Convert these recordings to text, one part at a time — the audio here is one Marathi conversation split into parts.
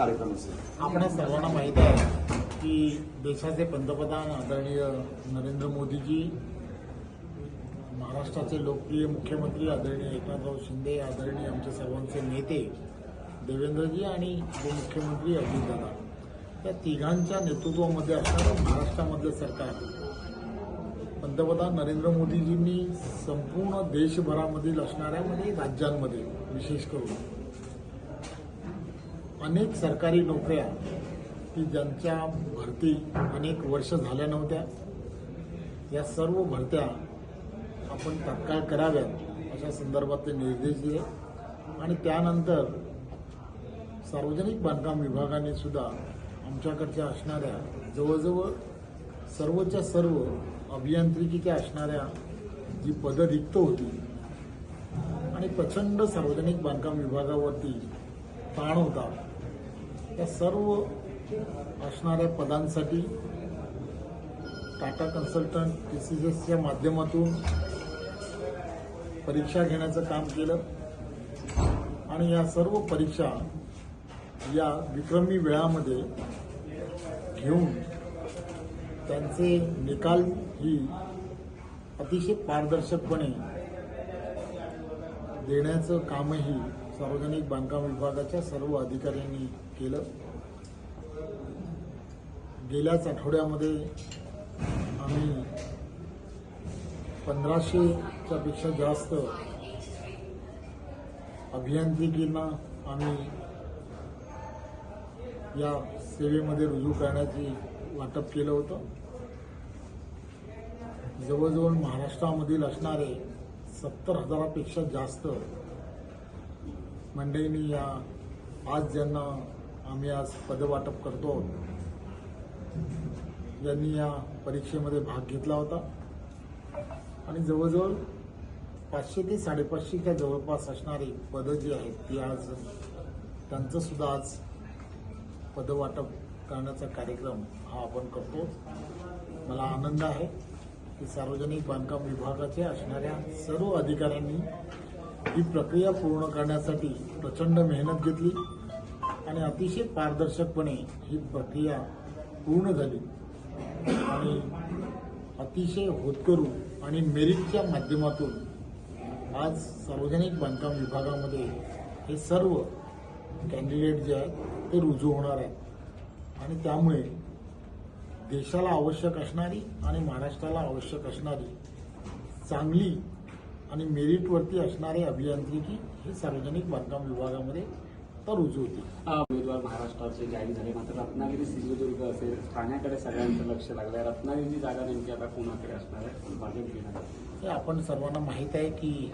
कार्यक्रम असेल. आपणा सर्वांना माहिती आहे की देशाचे पंतप्रधान आदरणीय नरेंद्र मोदीजी महाराष्ट्राचे लोकप्रिय मुख्यमंत्री आदरणीय एकनाथराव शिंदे आदरणीय आमचे सर्वांचे नेते देवेंद्रजी आणि उपमुख्यमंत्री अजितदादा या तिघांच्या नेतृत्वामध्ये असणारं महाराष्ट्रामधलं सरकार. पंतप्रधान नरेंद्र मोदीजींनी संपूर्ण देशभरामधील असणाऱ्या म्हणजे राज्यांमध्ये विशेष करून. अनेक सरकारी नोकऱ्या की ज्यांच्या भरती अनेक वर्ष झाल्या नव्हत्या. या सर्व भरत्या आपण तात्काळ कराव्यात अशा संदर्भातले निर्देश दिले. आणि त्यानंतर सार्वजनिक बांधकाम विभागाने सुद्धा आमच्याकडच्या असणाऱ्या जवळजवळ सर्वच्या सर्व अभियांत्रिकीच्या असणाऱ्या जी पदं रिक्त होती आणि प्रचंड सार्वजनिक बांधकाम विभागावरती ताण होता. त्या सर्व असणाऱ्या पदांसाठी टाटा कन्सल्टंट टी सी एसच्या माध्यमातून परीक्षा घेण्याचं काम केलं. आणि या सर्व परीक्षा या विक्रमी वेळामध्ये घेऊन त्यांचे निकाल ही अतिशय पारदर्शकपणे देण्याचं कामही सार्वजनिक बांधकाम विभागाच्या सर्व अधिकाऱ्यांनी केलं. गेल्याच आठवड्यामध्ये आम्ही पंधराशेच्या पेक्षा जास्त अभियांत्रिकींना आम्ही या सेवेमध्ये रुजू करण्याची वाटप केलं होतं. जवळजवळ महाराष्ट्रामधील असणारे सत्तर हजारापेक्षा जास्त मंडळींनी या आज ज्यांना आम्ही आज पदवाटप करतो ज्यांनी या परीक्षेमध्ये भाग घेतला होता आणि जवळजवळ पाचशे ते साडेपाचशेच्या जवळपास असणारी पदं जी आहेत ती आज त्यांचं सुद्धा आज पदवाटप करण्याचा कार्यक्रम हा आपण करतो. मला आनंद आहे की सार्वजनिक बांधकाम विभागाचे असणाऱ्या सर्व अधिकाऱ्यांनी ही प्रक्रिया पूर्ण करण्यासाठी प्रचंड मेहनत घेतली आणि अतिशय पारदर्शकपणे ही प्रक्रिया पूर्ण झाली. आणि अतिशय होतकरू आणि मेरिटच्या माध्यमातून आज सार्वजनिक बांधकाम विभागामध्ये हे सर्व कॅन्डिडेट जे आहेत ते रुजू होणार आहेत. आणि त्यामुळे देशाला आवश्यक असणारी आणि महाराष्ट्राला आवश्यक असणारी चांगली आणि मेरिटवरती असणारे अभियांत्रिकी हे सार्वजनिक बांधकाम विभागामध्ये तर रुजू होतील हा, उमेदवार महाराष्ट्राचे जाहीर झाले. मात्र रत्नागिरी सिंधुदुर्ग असेल ठाण्याकडे सगळ्यांचं लक्ष लागलंय. रत्नागिरीची जागा नेमकी आता कोणाकडे असणार आहे? भाजप घेणार आहे? हे आपण सर्वांना माहीत आहे की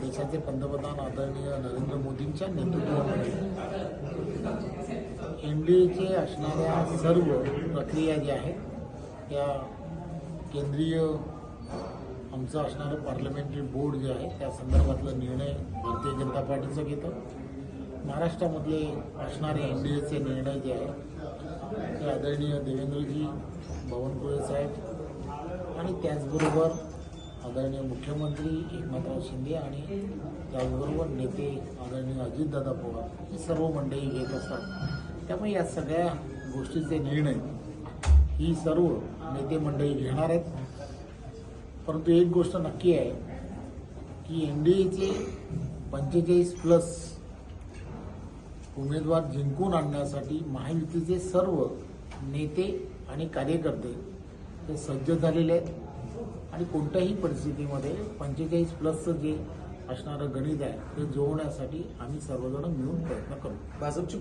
देशाचे पंतप्रधान आदरणीय नरेंद्र मोदींच्या नेतृत्वामध्ये एनडीएचे असणाऱ्या सर्व प्रक्रिया ज्या आहेत त्या केंद्रीय आमचं असणारं पार्लमेंटरी बोर्ड जे आहे त्या संदर्भातला निर्णय भारतीय जनता पार्टीचं घेतं. महाराष्ट्रामधले असणारे एन डी एचे निर्णय जे आहेत ते आदरणीय देवेंद्रजी बावनकुळे साहेब आणि त्याचबरोबर आदरणीय मुख्यमंत्री एकनाथराव शिंदे आणि त्याचबरोबर नेते आदरणीय अजितदादा पवार ही सर्व मंडळी घेत असतात. त्यामुळे या सगळ्या गोष्टीचे निर्णय ही सर्व नेते मंडळी घेणार आहेत. परंतु एक गोष्ट नक्की आहे की एन डी एचे पंचेचाळीस प्लस उमेदवार जिंकून आणण्यासाठी महायुतीचे सर्व नेते आणि कार्यकर्ते हे सज्ज झालेले आहेत. आणि कोणत्याही परिस्थितीमध्ये पंचेचाळीस प्लसचं जे असणारं गणित आहे ते जोडण्यासाठी आम्ही सर्वजण मिळून प्रयत्न करू. भाजपची